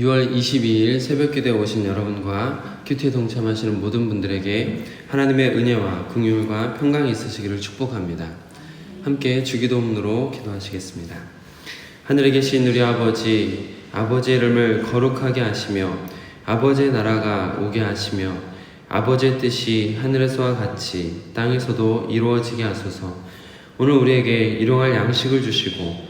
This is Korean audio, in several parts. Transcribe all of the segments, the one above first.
6월 22일 새벽 기도에 오신 여러분과 큐티에 동참하시는 모든 분들에게 하나님의 은혜와 긍휼과 평강이 있으시기를 축복합니다. 함께 주기도문으로 기도하시겠습니다. 하늘에 계신 우리 아버지, 아버지의 이름을 거룩하게 하시며 아버지의 나라가 오게 하시며 아버지의 뜻이 하늘에서와 같이 땅에서도 이루어지게 하소서. 오늘 우리에게 일용할 양식을 주시고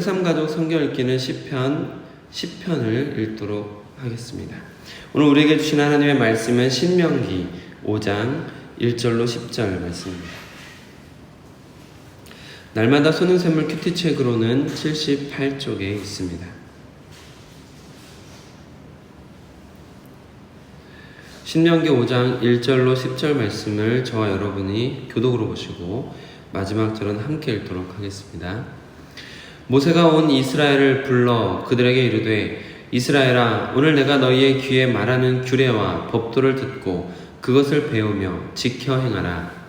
새삼 가족 성경 읽기는 시편 10편을 읽도록 하겠습니다. 오늘 우리에게 주신 하나님의 말씀은 신명기 5장 1절로 10절 말씀입니다. 날마다 소는 샘물 큐티 책으로는 78쪽에 있습니다. 신명기 5장 1절로 10절 말씀을 저와 여러분이 교독으로 보시고 마지막 절은 함께 읽도록 하겠습니다. 모세가 온 이스라엘을 불러 그들에게 이르되 이스라엘아 오늘 내가 너희의 귀에 말하는 규례와 법도를 듣고 그것을 배우며 지켜 행하라.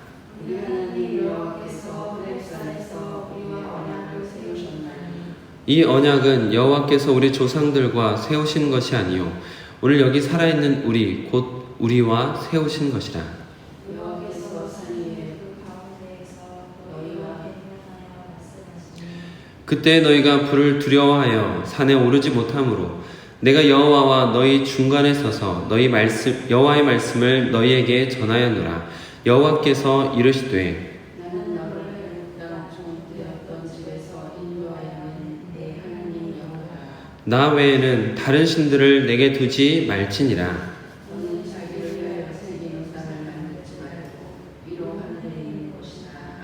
이 언약은 여호와께서 우리 조상들과 세우신 것이 아니요 오늘 여기 살아있는 우리 곧 우리와 세우신 것이라 그때 너희가 불을 두려워하여 산에 오르지 못하므로 내가 여호와와 너희 중간에 서서 너희 말씀 여호와의 말씀을 너희에게 전하였노라. 여호와께서 이르시되 나 외에는 다른 신들을 내게 두지 말지니라 너는 자기를 위하여 생긴 땅을 만들지 말고 위로 하늘에 있는 곳이나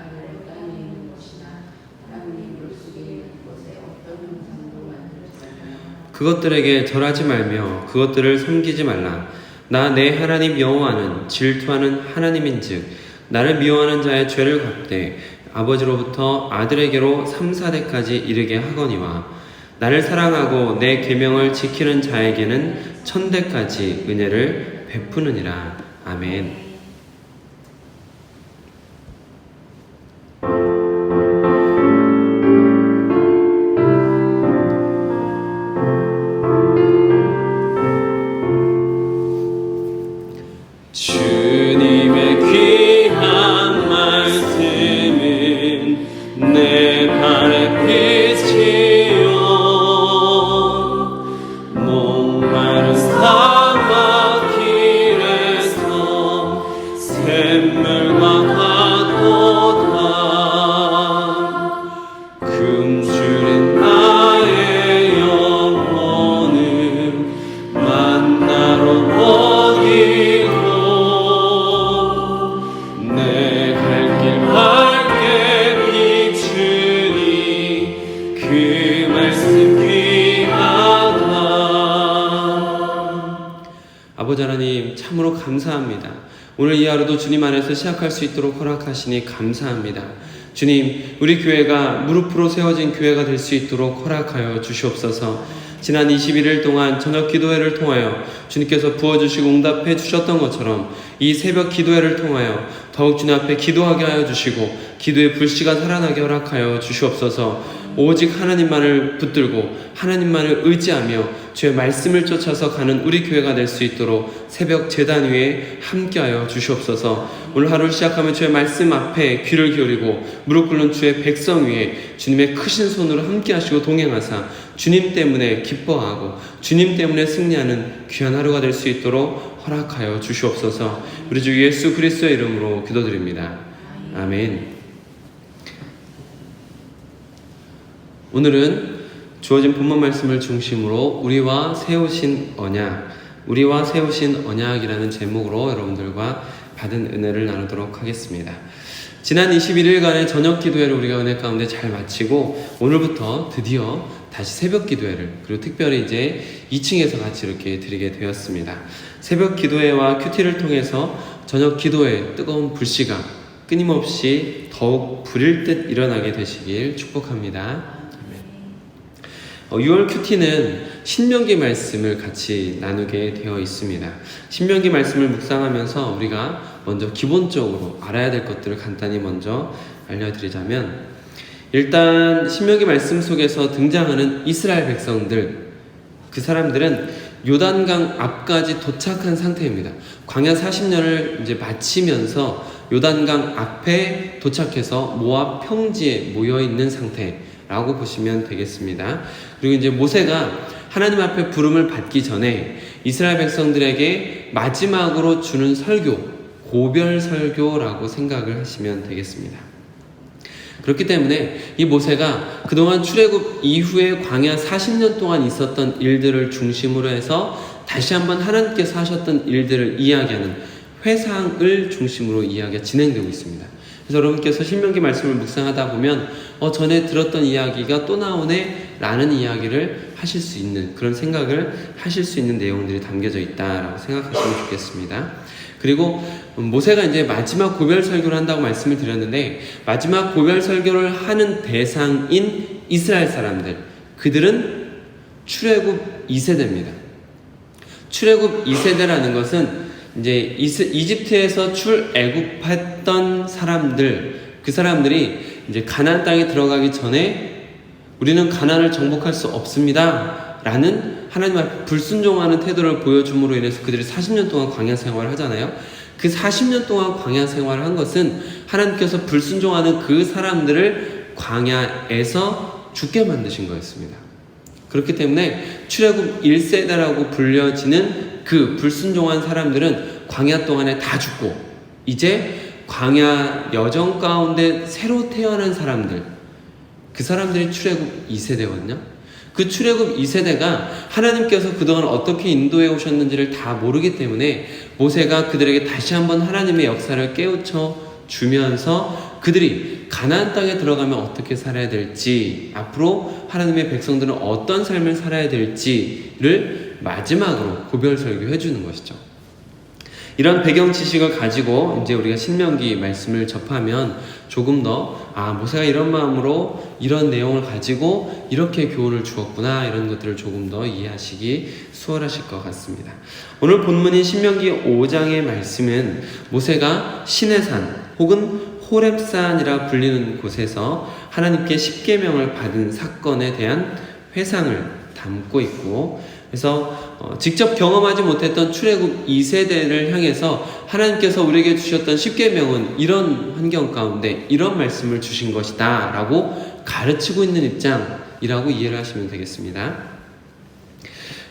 그것들에게 절하지 말며 그것들을 섬기지 말라. 나 내 하나님 여호와는 질투하는 하나님인즉 나를 미워하는 자의 죄를 갚되 아버지로부터 아들에게로 3, 4대까지 이르게 하거니와 나를 사랑하고 내 계명을 지키는 자에게는 천대까지 은혜를 베푸느니라. 아멘. 시작할 수 있도록 허락하시니 감사합니다. 주님, 우리 교회가 무릎으로 세워진 교회가 될 수 있도록 허락하여 주시옵소서. 지난 21일 동안 저녁 기도회를 통하여 주님께서 부어주시고 응답해 주셨던 것처럼 이 새벽 기도회를 통하여 더욱 주님 앞에 기도하게 하여 주시고 기도의 불씨가 살아나게 허락하여 주시옵소서. 오직 하나님만을 붙들고 하나님만을 의지하며 주의 말씀을 쫓아서 가는 우리 교회가 될 수 있도록 새벽 재단 위에 함께하여 주시옵소서. 오늘 하루를 시작하면 주의 말씀 앞에 귀를 기울이고 무릎 꿇는 주의 백성 위에 주님의 크신 손으로 함께하시고 동행하사 주님 때문에 기뻐하고 주님 때문에 승리하는 귀한 하루가 될 수 있도록 허락하여 주시옵소서. 우리 주 예수 그리스도의 이름으로 기도드립니다. 아멘. 오늘은 주어진 본문 말씀을 중심으로 우리와 세우신 언약, 우리와 세우신 언약이라는 제목으로 여러분들과 받은 은혜를 나누도록 하겠습니다. 지난 21일간의 저녁 기도회를 우리가 은혜 가운데 잘 마치고 오늘부터 드디어 다시 새벽 기도회를 그리고 특별히 이제 2층에서 같이 이렇게 드리게 되었습니다. 새벽 기도회와 큐티를 통해서 저녁 기도회 뜨거운 불씨가 끊임없이 더욱 불일 듯 일어나게 되시길 축복합니다. 어, 6월 큐티는 신명기 말씀을 같이 나누게 되어 있습니다. 신명기 말씀을 묵상하면서 우리가 먼저 기본적으로 알아야 될 것들을 간단히 먼저 알려드리자면 일단 신명기 말씀 속에서 등장하는 이스라엘 백성들 그 사람들은 요단강 앞까지 도착한 상태입니다. 광야 40년을 이제 마치면서 요단강 앞에 도착해서 모압 평지에 모여 있는 상태 라고 보시면 되겠습니다. 그리고 이제 모세가 하나님 앞에 부름을 받기 전에 이스라엘 백성들에게 마지막으로 주는 설교, 고별 설교라고 생각을 하시면 되겠습니다. 그렇기 때문에 이 모세가 그동안 출애굽 이후에 광야 40년 동안 있었던 일들을 중심으로 해서 다시 한번 하나님께서 하셨던 일들을 이야기하는 회상을 중심으로 이야기가 진행되고 있습니다. 그래서 여러분께서 신명기 말씀을 묵상하다 보면 어 전에 들었던 이야기가 또 나오네 라는 이야기를 하실 수 있는 그런 생각을 하실 수 있는 내용들이 담겨져 있다라고 생각하시면 좋겠습니다. 그리고 모세가 이제 마지막 고별 설교를 한다고 말씀을 드렸는데 마지막 고별 설교를 하는 대상인 이스라엘 사람들 그들은 출애굽 2세대입니다. 출애굽 2세대라는 것은 이제 이집트에서 출애굽했던 사람들 그 사람들이 이제 가나안 땅에 들어가기 전에 우리는 가나안을 정복할 수 없습니다. 라는 하나님 앞에 불순종하는 태도를 보여줌으로 인해서 그들이 40년 동안 광야 생활을 하잖아요. 그 40년 동안 광야 생활을 한 것은 하나님께서 불순종하는 그 사람들을 광야에서 죽게 만드신 거였습니다. 그렇기 때문에 출애굽 1세대라고 불려지는 그 불순종한 사람들은 광야 동안에 다 죽고 이제 광야 여정 가운데 새로 태어난 사람들 그 사람들이 출애굽 2세대거든요. 그 출애굽 2세대가 하나님께서 그동안 어떻게 인도해 오셨는지를 다 모르기 때문에 모세가 그들에게 다시 한번 하나님의 역사를 깨우쳐 주면서 그들이 가나안 땅에 들어가면 어떻게 살아야 될지, 앞으로 하나님의 백성들은 어떤 삶을 살아야 될지를 마지막으로 고별 설교해 주는 것이죠. 이런 배경 지식을 가지고 이제 우리가 신명기 말씀을 접하면 조금 더, 아, 모세가 이런 마음으로 이런 내용을 가지고 이렇게 교훈을 주었구나, 이런 것들을 조금 더 이해하시기 수월하실 것 같습니다. 오늘 본문인 신명기 5장의 말씀은 모세가 시내산 혹은 호렙산이라 불리는 곳에서 하나님께 십계명을 받은 사건에 대한 회상을 담고 있고 그래서 어, 직접 경험하지 못했던 출애굽 2세대를 향해서 하나님께서 우리에게 주셨던 십계명은 이런 환경 가운데 이런 말씀을 주신 것이다라고 가르치고 있는 입장이라고 이해를 하시면 되겠습니다.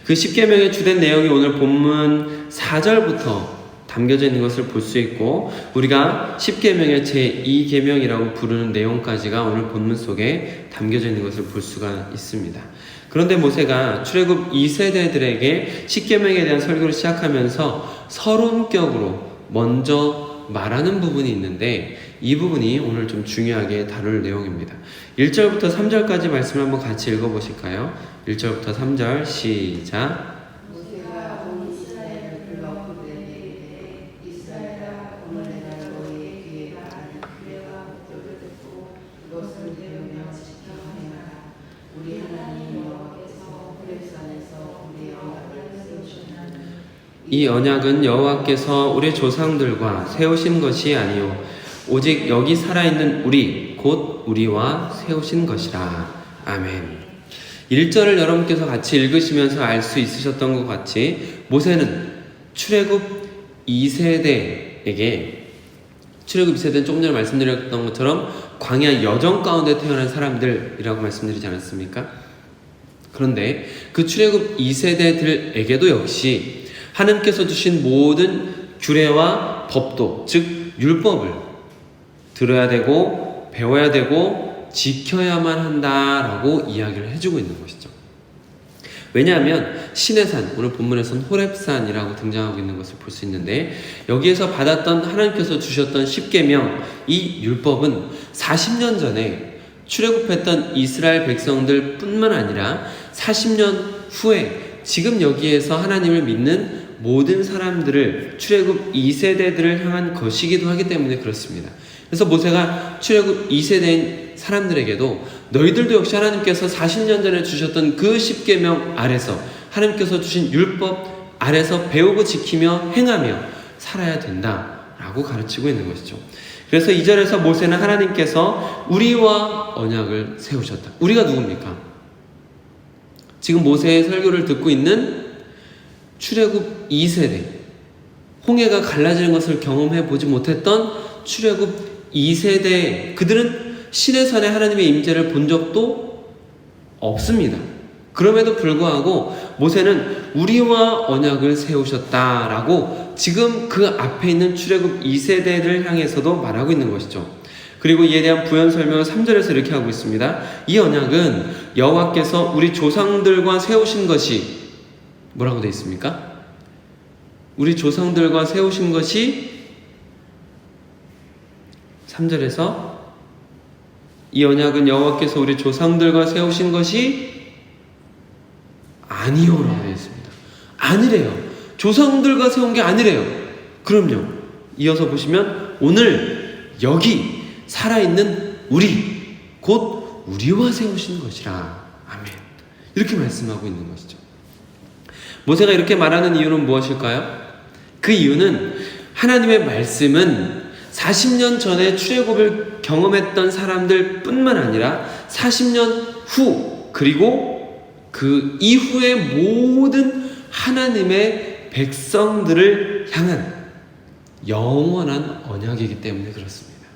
그 십계명의 주된 내용이 오늘 본문 4절부터 담겨져 있는 것을 볼 수 있고 우리가 십계명의 제2계명이라고 부르는 내용까지가 오늘 본문 속에 담겨져 있는 것을 볼 수가 있습니다. 그런데 모세가 출애굽 2세대들에게 십계명에 대한 설교를 시작하면서 서론격으로 먼저 말하는 부분이 있는데 이 부분이 오늘 좀 중요하게 다룰 내용입니다. 1절부터 3절까지 말씀을 한번 같이 읽어보실까요? 1절부터 3절 시작. 모세가 온 이스라엘을 불러 그들에게 이스라엘아 오늘 내가 너희의 귀에 말하는 규례와 법도를 듣고 그것을 배우며 지켜 행하라 우리 하나님 여호와께서 호렙산에서 우리의 언약을 세우셨나니 이 언약은 여호와께서 우리 조상들과 세우신 것이 아니요 오직 여기 살아있는 우리 곧 우리와 세우신 것이라 아멘. 1절을 여러분께서 같이 읽으시면서 알 수 있으셨던 것 같이 모세는 출애굽 2세대에게 출애굽 2세대는 조금 전에 말씀드렸던 것처럼 광야 여정 가운데 태어난 사람들이라고 말씀드리지 않았습니까? 그런데 그 출애굽 2세대들에게도 역시 하나님께서 주신 모든 규례와 법도 즉 율법을 들어야 되고 배워야 되고 지켜야만 한다라고 이야기를 해주고 있는 것이죠. 왜냐하면 시내산 오늘 본문에서는 호렙산이라고 등장하고 있는 것을 볼 수 있는데 여기에서 받았던 하나님께서 주셨던 십계명 이 율법은 40년 전에 출애굽했던 이스라엘 백성들뿐만 아니라 40년 후에 지금 여기에서 하나님을 믿는 모든 사람들을 출애굽 2세대들을 향한 것이기도 하기 때문에 그렇습니다. 그래서 모세가 출애굽 2세대인 사람들에게도 너희들도 역시 하나님께서 40년 전에 주셨던 그 십계명 아래서 하나님께서 주신 율법 아래서 배우고 지키며 행하며 살아야 된다라고 가르치고 있는 것이죠. 그래서 2절에서 모세는 하나님께서 우리와 언약을 세우셨다. 우리가 누굽니까? 지금 모세의 설교를 듣고 있는 출애굽 2세대 홍해가 갈라지는 것을 경험해 보지 못했던 출애굽 2세대 그들은 시내산에 하나님의 임재를 본 적도 없습니다. 그럼에도 불구하고 모세는 우리와 언약을 세우셨다라고 지금 그 앞에 있는 출애굽 2세대를 향해서도 말하고 있는 것이죠. 그리고 이에 대한 부연 설명을 3절에서 이렇게 하고 있습니다. 이 언약은 여호와께서 우리 조상들과 세우신 것이 뭐라고 되어 있습니까? 우리 조상들과 세우신 것이 3절에서 이 언약은 여호와께서 우리 조상들과 세우신 것이 아니요라고 되어 있습니다. 아니래요. 조상들과 세운 게 아니래요. 그럼요. 이어서 보시면 오늘 여기 살아있는 우리 곧 우리와 세우신 것이라. 아멘. 이렇게 말씀하고 있는 것이죠. 모세가 이렇게 말하는 이유는 무엇일까요? 그 이유는 하나님의 말씀은 40년 전에 출애굽을 경험했던 사람들 뿐만 아니라 40년 후 그리고 그 이후의 모든 하나님의 백성들을 향한 영원한 언약이기 때문에 그렇습니다.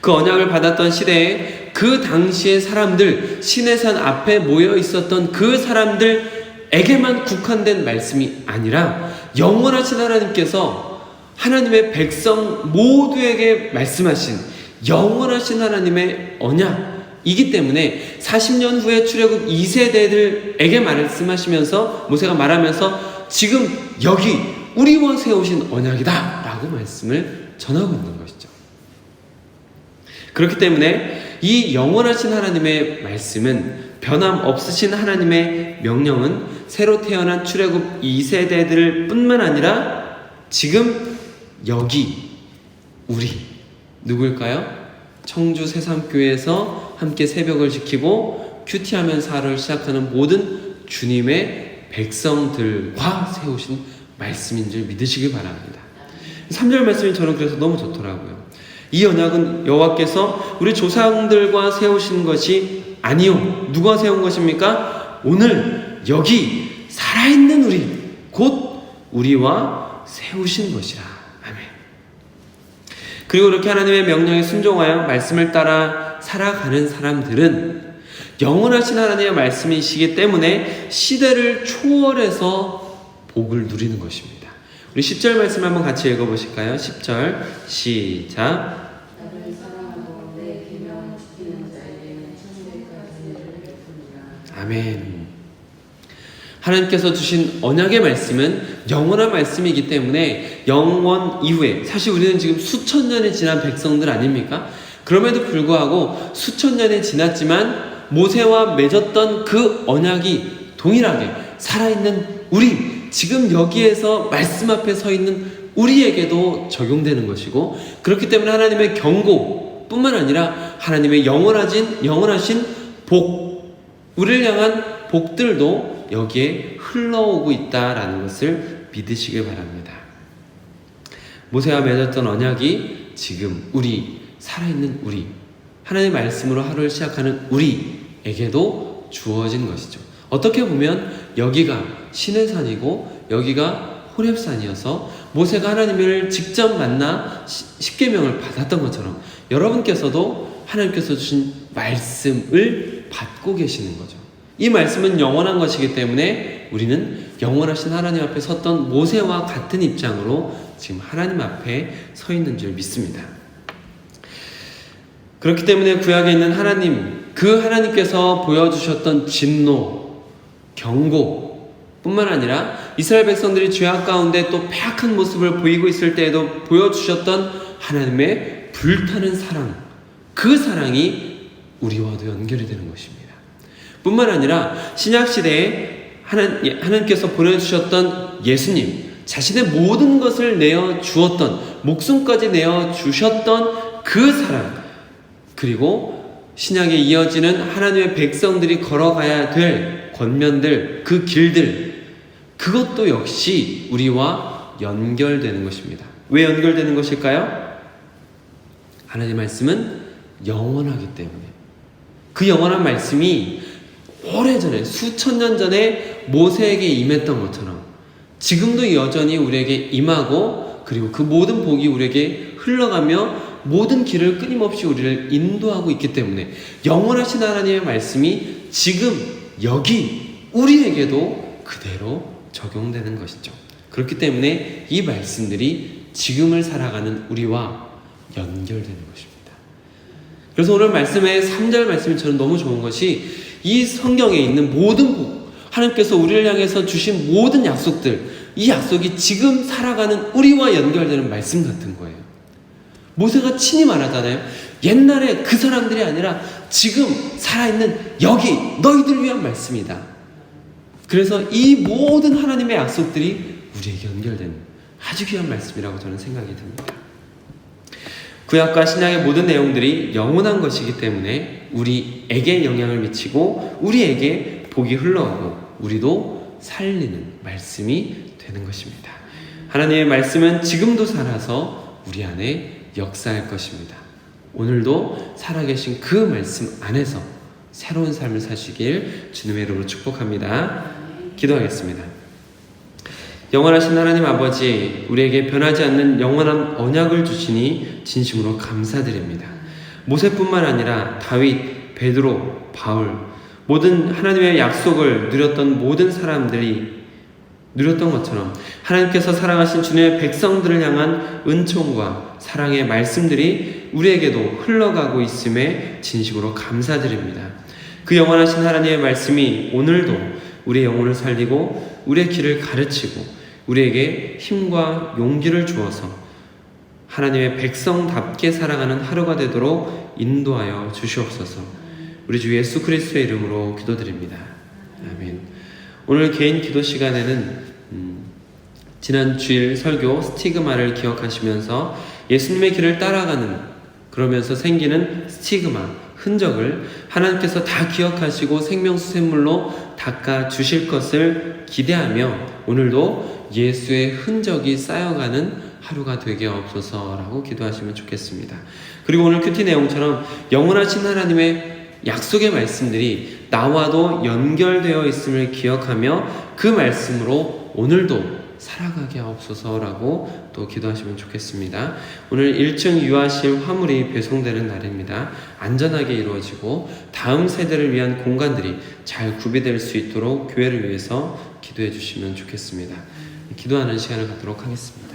그 언약을 받았던 시대에 그 당시의 사람들, 시내산 앞에 모여 있었던 그 사람들 에게만 국한된 말씀이 아니라 영원하신 하나님께서 하나님의 백성 모두에게 말씀하신 영원하신 하나님의 언약이기 때문에 40년 후에 출애굽 2세대들에게 말씀하시면서 모세가 말하면서 지금 여기 우리와 세우신 언약이다 라고 말씀을 전하고 있는 것이죠. 그렇기 때문에 이 영원하신 하나님의 말씀은 변함 없으신 하나님의 명령은 새로 태어난 출애굽 2세대들 뿐만 아니라 지금 여기 우리 누구일까요? 청주 새삼교회에서 함께 새벽을 지키고 큐티하면서 를 시작하는 모든 주님의 백성들과 세우신 말씀인 줄 믿으시길 바랍니다. 3절 말씀이 저는 그래서 너무 좋더라고요. 이 언약은 여호와께서 우리 조상들과 세우신 것이 아니요. 누가 세운 것입니까? 오늘 여기 살아있는 우리 곧 우리와 세우신 것이라. 아멘. 그리고 이렇게 하나님의 명령에 순종하여 말씀을 따라 살아가는 사람들은 영원하신 하나님의 말씀이시기 때문에 시대를 초월해서 복을 누리는 것입니다. 우리 10절 말씀 한번 같이 읽어 보실까요? 10절 시작 베푸니라. 아멘. 하나님께서 주신 언약의 말씀은 영원한 말씀이기 때문에 영원 이후에 사실 우리는 지금 수천 년이 지난 백성들 아닙니까? 그럼에도 불구하고 수천 년이 지났지만 모세와 맺었던 그 언약이 동일하게 살아있는 우리 지금 여기에서 말씀 앞에 서 있는 우리에게도 적용되는 것이고 그렇기 때문에 하나님의 경고뿐만 아니라 하나님의 영원하신 영원하신 복 우리를 향한 복들도 여기에 흘러오고 있다라는 것을 믿으시길 바랍니다. 모세와 맺었던 언약이 지금 우리 살아있는 우리 하나님의 말씀으로 하루를 시작하는 우리에게도 주어진 것이죠. 어떻게 보면 여기가 신의 산이고 여기가 호렙산이어서 모세가 하나님을 직접 만나 십계명을 받았던 것처럼 여러분께서도 하나님께서 주신 말씀을 받고 계시는 거죠. 이 말씀은 영원한 것이기 때문에 우리는 영원하신 하나님 앞에 섰던 모세와 같은 입장으로 지금 하나님 앞에 서 있는 줄 믿습니다. 그렇기 때문에 구약에 있는 하나님, 그 하나님께서 보여주셨던 진노, 경고 뿐만 아니라 이스라엘 백성들이 죄악 가운데 또 패악한 모습을 보이고 있을 때에도 보여주셨던 하나님의 불타는 사랑, 그 사랑이 우리와도 연결이 되는 것입니다. 뿐만 아니라 신약 시대에 하나님, 하나님께서 보내주셨던 예수님, 자신의 모든 것을 내어 주었던, 목숨까지 내어 주셨던 그 사랑, 그리고 신약에 이어지는 하나님의 백성들이 걸어가야 될 권면들, 그 길들, 그것도 역시 우리와 연결되는 것입니다. 왜 연결되는 것일까요? 하나님의 말씀은 영원하기 때문에. 그 영원한 말씀이 오래전에, 수천 년 전에 모세에게 임했던 것처럼 지금도 여전히 우리에게 임하고 그리고 그 모든 복이 우리에게 흘러가며 모든 길을 끊임없이 우리를 인도하고 있기 때문에 영원하신 하나님의 말씀이 지금 여기 우리에게도 그대로 적용되는 것이죠. 그렇기 때문에 이 말씀들이 지금을 살아가는 우리와 연결되는 것입니다. 그래서 오늘 말씀의 3절 말씀이 저는 너무 좋은 것이 이 성경에 있는 모든 복, 하나님께서 우리를 향해서 주신 모든 약속들, 이 약속이 지금 살아가는 우리와 연결되는 말씀 같은 거예요. 모세가 친히 말하잖아요. 옛날에 그 사람들이 아니라 지금 살아있는 여기 너희들 위한 말씀이다. 그래서 이 모든 하나님의 약속들이 우리에게 연결되는 아주 귀한 말씀이라고 저는 생각이 듭니다. 구약과 신약의 모든 내용들이 영원한 것이기 때문에 우리에게 영향을 미치고 우리에게 복이 흘러오고 우리도 살리는 말씀이 되는 것입니다. 하나님의 말씀은 지금도 살아서 우리 안에 역사할 것입니다. 오늘도 살아계신 그 말씀 안에서 새로운 삶을 사시길 주님의 이름으로 축복합니다. 기도하겠습니다. 영원하신 하나님 아버지, 우리에게 변하지 않는 영원한 언약을 주시니 진심으로 감사드립니다. 모세뿐만 아니라 다윗, 베드로, 바울, 모든 하나님의 약속을 누렸던 모든 사람들이 누렸던 것처럼 하나님께서 사랑하신 주님의 백성들을 향한 은총과 사랑의 말씀들이 우리에게도 흘러가고 있음에 진심으로 감사드립니다. 그 영원하신 하나님의 말씀이 오늘도 우리의 영혼을 살리고 우리의 길을 가르치고 우리에게 힘과 용기를 주어서 하나님의 백성답게 살아가는 하루가 되도록 인도하여 주시옵소서. 우리 주 예수 그리스도의 이름으로 기도드립니다. 아멘. 오늘 개인 기도 시간에는 음, 지난 주일 설교 스티그마를 기억하시면서 예수님의 길을 따라가는 그러면서 생기는 스티그마 흔적을 하나님께서 다 기억하시고 생명수샘물로 닦아 주실 것을 기대하며 오늘도 예수의 흔적이 쌓여가는 하루가 되게 없소서라고 기도하시면 좋겠습니다. 그리고 오늘 큐티 내용처럼 영원하신 하나님의 약속의 말씀들이 나와도 연결되어 있음을 기억하며 그 말씀으로 오늘도 살아가게 하옵소서라고 또 기도하시면 좋겠습니다. 오늘 1층 유아실 화물이 배송되는 날입니다. 안전하게 이루어지고 다음 세대를 위한 공간들이 잘 구비될 수 있도록 교회를 위해서 기도해 주시면 좋겠습니다. 기도하는 시간을 갖도록 하겠습니다.